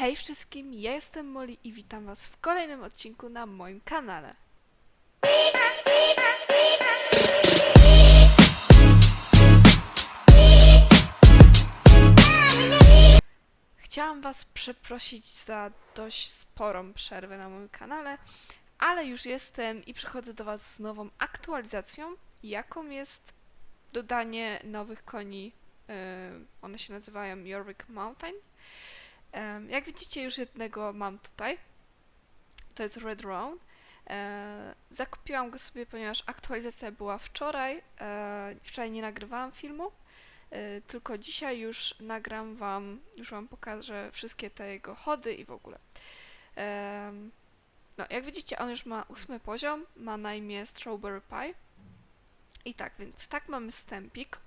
Hej wszystkim, ja jestem Molly i witam was w kolejnym odcinku na moim kanale. Chciałam was przeprosić za dość sporą przerwę na moim kanale, ale już jestem i przychodzę do was z nową aktualizacją, jaką jest dodanie nowych koni. Yy, one się nazywają Jorvik Mountain. Jak widzicie, już jednego mam tutaj. To jest Red Roan. E, Zakupiłam go sobie, ponieważ aktualizacja była wczoraj. E, Wczoraj nie nagrywałam filmu, e, tylko dzisiaj już nagram wam, już wam pokażę wszystkie te jego chody i w ogóle. No, jak widzicie, on już ma ósmy poziom, ma na imię Strawberry Pie. I tak, więc tak mamy stempik.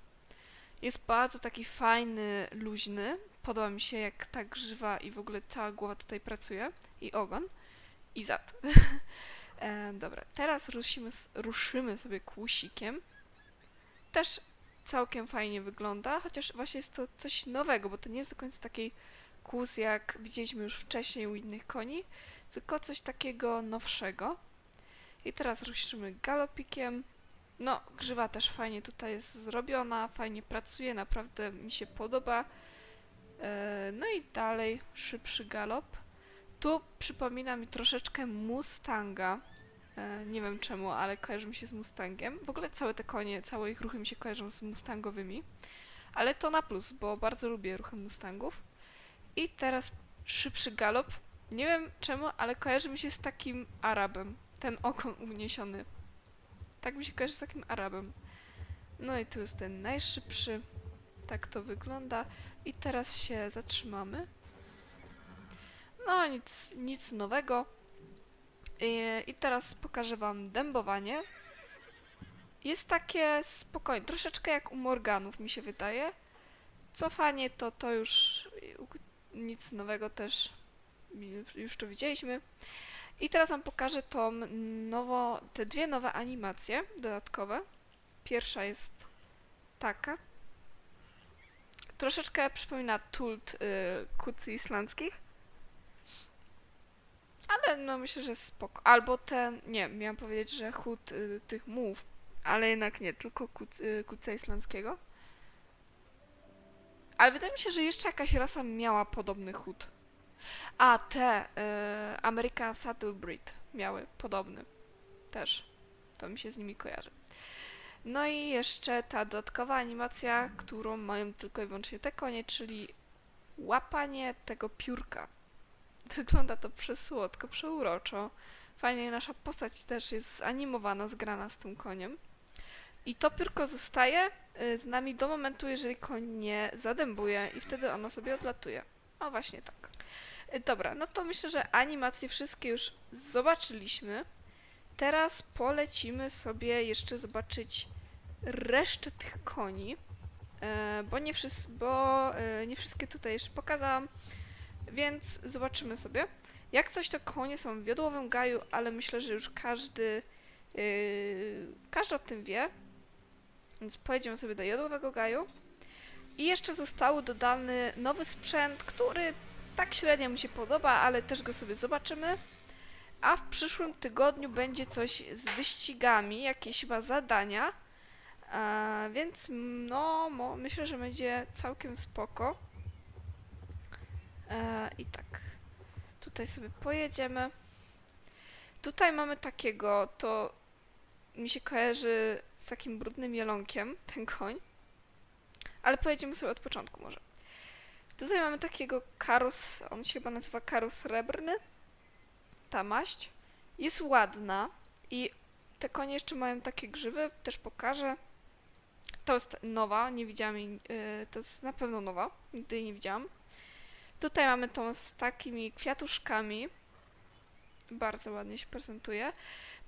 Jest bardzo taki fajny, luźny. Podoba mi się, jak ta grzywa i w ogóle cała głowa tutaj pracuje. I ogon. I zad. e, dobra, teraz rusimy, s- ruszymy sobie kłusikiem. Też całkiem fajnie wygląda, chociaż właśnie jest to coś nowego, bo to nie jest do końca taki kłus, jak widzieliśmy już wcześniej u innych koni, tylko coś takiego nowszego. I teraz ruszymy galopikiem. No, grzywa też fajnie tutaj jest zrobiona, fajnie pracuje, naprawdę mi się podoba. E, No i dalej szybszy galop. Tu przypomina mi troszeczkę Mustanga. E, Nie wiem czemu, ale kojarzy mi się z Mustangiem. W ogóle całe te konie, całe ich ruchy mi się kojarzą z Mustangowymi. Ale to na plus, bo bardzo lubię ruchy Mustangów. I teraz szybszy galop. Nie wiem czemu, ale kojarzy mi się z takim Arabem. Ten okon uniesiony. Tak mi się kojarzy z takim Arabem. No i tu jest ten najszybszy. Tak to wygląda. I teraz się zatrzymamy. No, nic, nic nowego. I, I teraz pokażę Wam dębowanie. Jest takie spokojne, troszeczkę jak u Morganów mi się wydaje. Cofanie to to już nic nowego też już to widzieliśmy. I teraz Wam pokażę tą nowo, te dwie nowe animacje dodatkowe. Pierwsza jest taka. Troszeczkę przypomina tult y, kucy islandzkich. Ale no myślę, że spoko. Albo ten, nie, miałam powiedzieć, że chód y, tych mułów, ale jednak nie, tylko kut, y, kuca islandzkiego. Ale wydaje mi się, że jeszcze jakaś rasa miała podobny chód. A, te y, American Saddle Breed miały podobny. Też. To mi się z nimi kojarzy. No i jeszcze ta dodatkowa animacja, którą mają tylko i wyłącznie te konie, czyli łapanie tego piórka. Wygląda to przesłodko, przeuroczo. Fajnie nasza postać też jest zanimowana, zgrana z tym koniem. I to piórko zostaje y, z nami do momentu, jeżeli koń nie zadębuje i wtedy ono sobie odlatuje. O, właśnie tak. Y, Dobra, no to myślę, że animacje wszystkie już zobaczyliśmy. Teraz polecimy sobie jeszcze zobaczyć resztę tych koni, e, bo, nie, bo e, nie wszystkie tutaj jeszcze pokazałam, więc zobaczymy sobie. Jak coś to konie są w wiodłowym gaju, ale myślę, że już każdy, yy, każdy o tym wie. Więc pojedziemy sobie do jodłowego gaju. I jeszcze został dodany nowy sprzęt, który tak średnio mi się podoba, ale też go sobie zobaczymy. A w przyszłym tygodniu będzie coś z wyścigami, jakieś chyba zadania. E, więc no, mo, myślę, że będzie całkiem spoko. E, I tak, tutaj sobie pojedziemy. Tutaj mamy takiego, to mi się kojarzy z takim brudnym jelonkiem, ten koń. Ale pojedziemy sobie od początku może. Tutaj mamy takiego karos, on się chyba nazywa karos srebrny. Ta maść. Jest ładna i te konie jeszcze mają takie grzywy, też pokażę. To jest nowa, nie widziałam jej, yy, to jest na pewno nowa, nigdy jej nie widziałam. Tutaj mamy tą z takimi kwiatuszkami. Bardzo ładnie się prezentuje.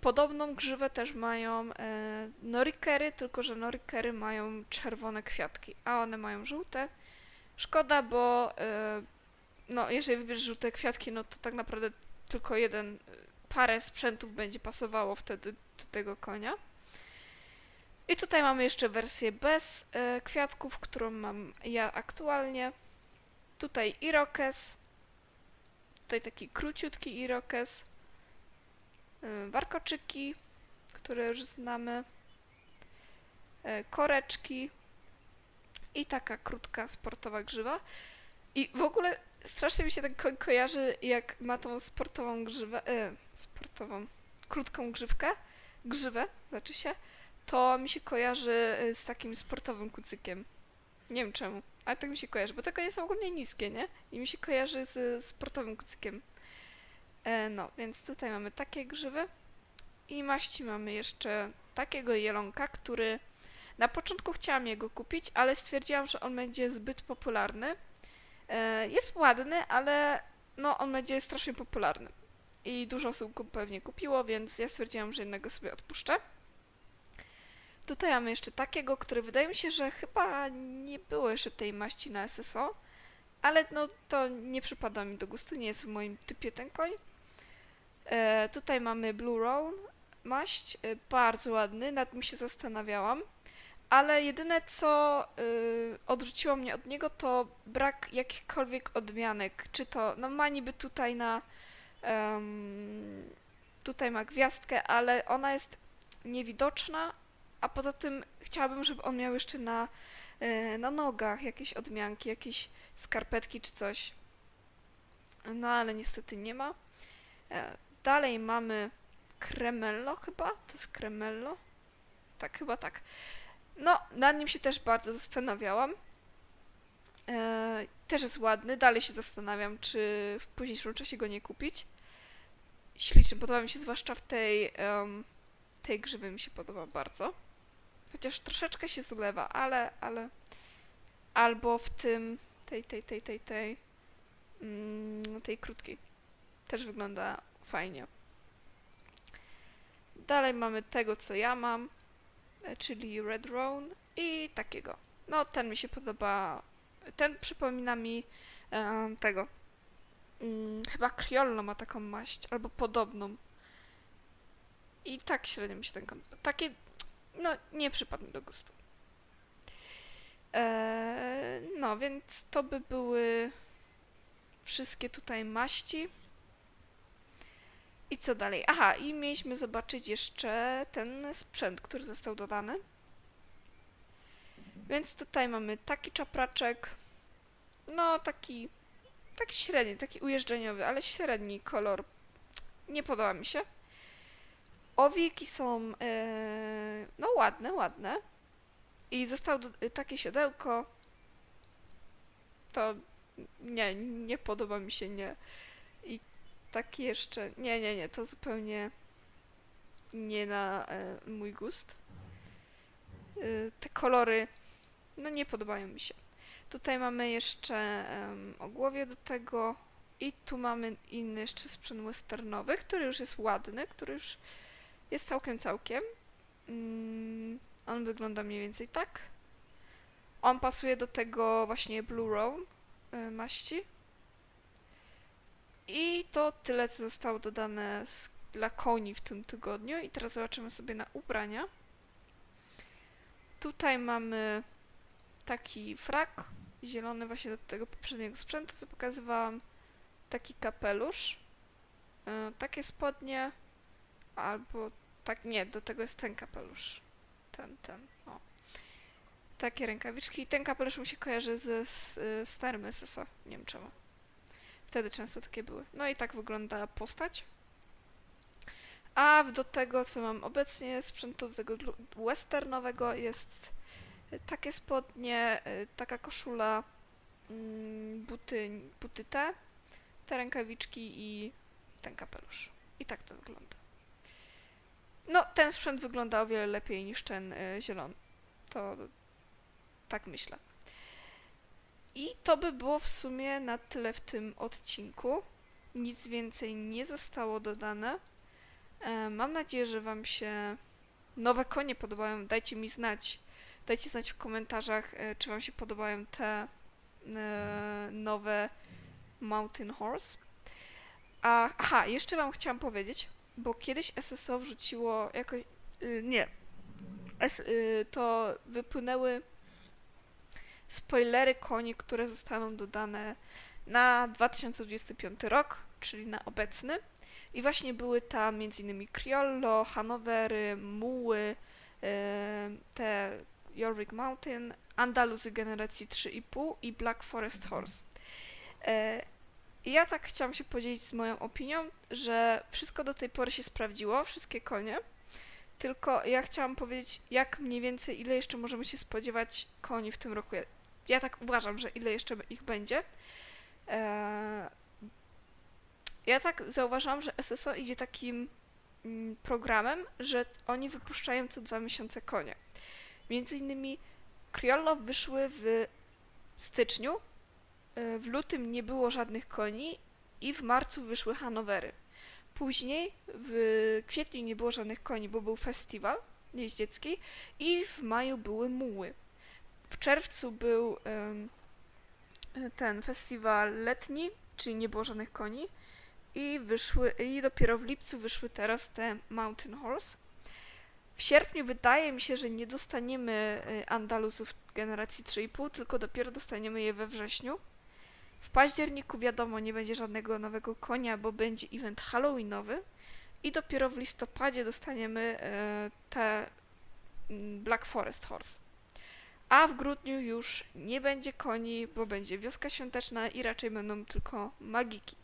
Podobną grzywę też mają e, norikery, tylko że norikery mają czerwone kwiatki, a one mają żółte. Szkoda, bo e, no, jeżeli wybierzesz żółte kwiatki, no to tak naprawdę tylko jeden, e, parę sprzętów będzie pasowało wtedy do tego konia. I tutaj mamy jeszcze wersję bez e, kwiatków, którą mam ja aktualnie. Tutaj Irokes. Tutaj taki króciutki irokes. Y, warkoczyki, które już znamy. y, Koreczki. I taka krótka sportowa grzywa. I w ogóle strasznie mi się koń kojarzy, jak ma tą sportową grzywę. E, sportową. Krótką grzywkę. Grzywę, znaczy się. To mi się kojarzy y, z takim sportowym kucykiem. Nie wiem czemu, ale tak mi się kojarzy, bo te konie są ogólnie niskie, nie? I mi się kojarzy z sportowym kucykiem. E, no, więc tutaj mamy takie grzywy. I maści mamy jeszcze takiego jelonka, który na początku chciałam jego kupić, ale stwierdziłam, że on będzie zbyt popularny. E, jest ładny, ale no on będzie strasznie popularny. I dużo osób go pewnie kupiło, więc ja stwierdziłam, że jednego sobie odpuszczę. Tutaj mamy jeszcze takiego, który wydaje mi się, że chyba nie było jeszcze tej maści na SSO, ale no to nie przypada mi do gustu, nie jest w moim typie ten koń. E, tutaj mamy Blue Roan maść, e, bardzo ładny, nad nim się zastanawiałam, ale jedyne co y, odrzuciło mnie od niego to brak jakichkolwiek odmianek, czy to, no ma niby tutaj na, tutaj ma gwiazdkę, ale ona jest niewidoczna, a poza tym chciałabym, żeby on miał jeszcze na, e, na nogach jakieś odmianki, jakieś skarpetki czy coś. No ale niestety nie ma. E, Dalej mamy Cremello chyba? To jest Cremello? Tak, chyba tak. No, nad nim się też bardzo zastanawiałam. E, też jest ładny. Dalej się zastanawiam, czy w późniejszym czasie go nie kupić. Śliczny, podoba mi się zwłaszcza w tej, em, tej grzywy mi się podoba bardzo. Chociaż troszeczkę się zlewa, ale, ale... Albo w tym, tej, tej, tej, tej, tej, mm, tej krótkiej. Też wygląda fajnie. Dalej mamy tego, co ja mam, czyli Red Roan i takiego. No, ten mi się podoba. Ten przypomina mi em, tego. Mm, chyba Criollo ma taką maść, albo podobną. I tak średnio mi się ten kon... Takie, no, nie przypadł mi do gustu. Eee, no, więc to by były wszystkie tutaj maści. I co dalej? Aha, i mieliśmy zobaczyć jeszcze ten sprzęt, który został dodany. Więc tutaj mamy taki czapraczek. No, taki, taki średni, taki ujeżdżeniowy, ale średni kolor. Nie podoba mi się. Owiki są e, no ładne, ładne. I zostało do, takie siodełko. To nie, nie podoba mi się, nie. Taki jeszcze. Nie, nie, nie, to zupełnie nie na e, mój gust. E, te kolory, no nie podobają mi się. Tutaj mamy jeszcze em, ogłowie do tego. I tu mamy inny jeszcze sprzęt westernowy, który już jest ładny, który już jest całkiem, całkiem. Mm, on wygląda mniej więcej tak. On pasuje do tego właśnie Blue Roam y, maści. I to tyle, co zostało dodane z, dla koni w tym tygodniu. I teraz zobaczymy sobie na ubrania. Tutaj mamy taki frak zielony właśnie do tego poprzedniego sprzętu, co pokazywałam. Taki kapelusz. Y, takie spodnie. Albo tak, nie, do tego jest ten kapelusz. Ten, ten, o. Takie rękawiczki. I ten kapelusz mi się kojarzy ze z, y, starym SSO. Nie wiem czemu. Wtedy często takie były. No i tak wygląda postać. A do tego, co mam obecnie, sprzętu do tego westernowego jest takie spodnie, y, taka koszula, mm, buty, buty te, te rękawiczki i ten kapelusz. I tak to wygląda. No, ten sprzęt wygląda o wiele lepiej niż ten y, zielony. To tak myślę. I to by było w sumie na tyle w tym odcinku. Nic więcej nie zostało dodane. E, mam nadzieję, że Wam się nowe konie podobają. Dajcie mi znać. Dajcie znać w komentarzach, e, czy Wam się podobają te e, nowe Mountain Horse. A, aha, jeszcze Wam chciałam powiedzieć, bo kiedyś SSO wrzuciło jakoś. Y, nie. S, y, to wypłynęły spoilery koni, które zostaną dodane na 2025 rok, czyli na obecny. I właśnie były tam m.in. Criollo, Hanowery, Muły, e, te Jorvik Mountain, Andaluzy generacji 3,5 i Black Forest Horse. E, i ja tak chciałam się podzielić z moją opinią, że wszystko do tej pory się sprawdziło, wszystkie konie. Tylko ja chciałam powiedzieć, jak mniej więcej, ile jeszcze możemy się spodziewać koni w tym roku. Ja, ja tak uważam, że ile jeszcze ich będzie. Eee, ja tak zauważyłam, że SSO idzie takim mm, programem, że oni wypuszczają co dwa miesiące konie. Między innymi Criollo wyszły w styczniu, e, w lutym nie było żadnych koni i w marcu wyszły Hanowery. Później w kwietniu nie było żadnych koni, bo był festiwal jeździecki i w maju były muły. W czerwcu był em, ten festiwal letni, czyli nie było żadnych koni i wyszły i dopiero w lipcu wyszły teraz te Mountain Horse. W sierpniu wydaje mi się, że nie dostaniemy y, Andaluzów generacji 3,5, tylko dopiero dostaniemy je we wrześniu. W październiku wiadomo, nie będzie żadnego nowego konia, bo będzie event Halloweenowy. I dopiero w listopadzie dostaniemy e, te mm, Black Forest Horse. A w grudniu już nie będzie koni, bo będzie wioska świąteczna i raczej będą tylko magiki.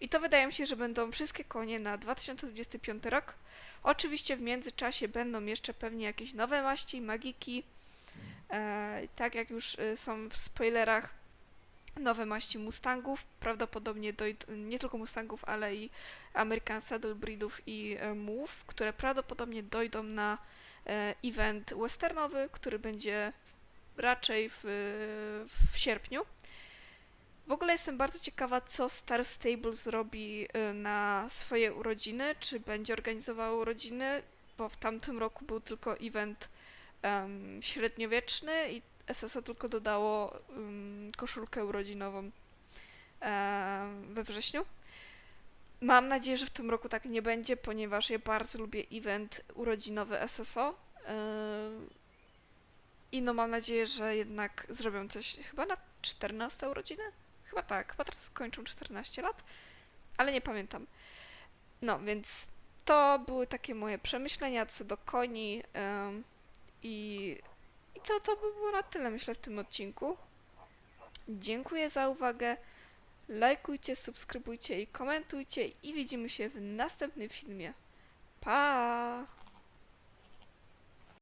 I to wydaje mi się, że będą wszystkie konie na 2025 rok. Oczywiście w międzyczasie będą jeszcze pewnie jakieś nowe maści, magiki. E, tak jak już e, są w spoilerach, nowe maści Mustangów, prawdopodobnie dojdą, nie tylko Mustangów, ale i American Saddle Breedów i e, Mułów, które prawdopodobnie dojdą na e, event westernowy, który będzie raczej w, w sierpniu. W ogóle jestem bardzo ciekawa, co Star Stable zrobi e, na swoje urodziny, czy będzie organizowało urodziny, bo w tamtym roku był tylko event em, średniowieczny i SSO tylko dodało um, koszulkę urodzinową em, we wrześniu. Mam nadzieję, że w tym roku tak nie będzie, ponieważ ja bardzo lubię event urodzinowy SSO. em, I no mam nadzieję, że jednak zrobią coś chyba na 14 urodziny? Chyba tak, chyba teraz kończą 14 lat, ale nie pamiętam. No, więc to były takie moje przemyślenia co do koni em, i i to, to by było na tyle, myślę, w tym odcinku. Dziękuję za uwagę. Lajkujcie, subskrybujcie i komentujcie i widzimy się w następnym filmie. Pa!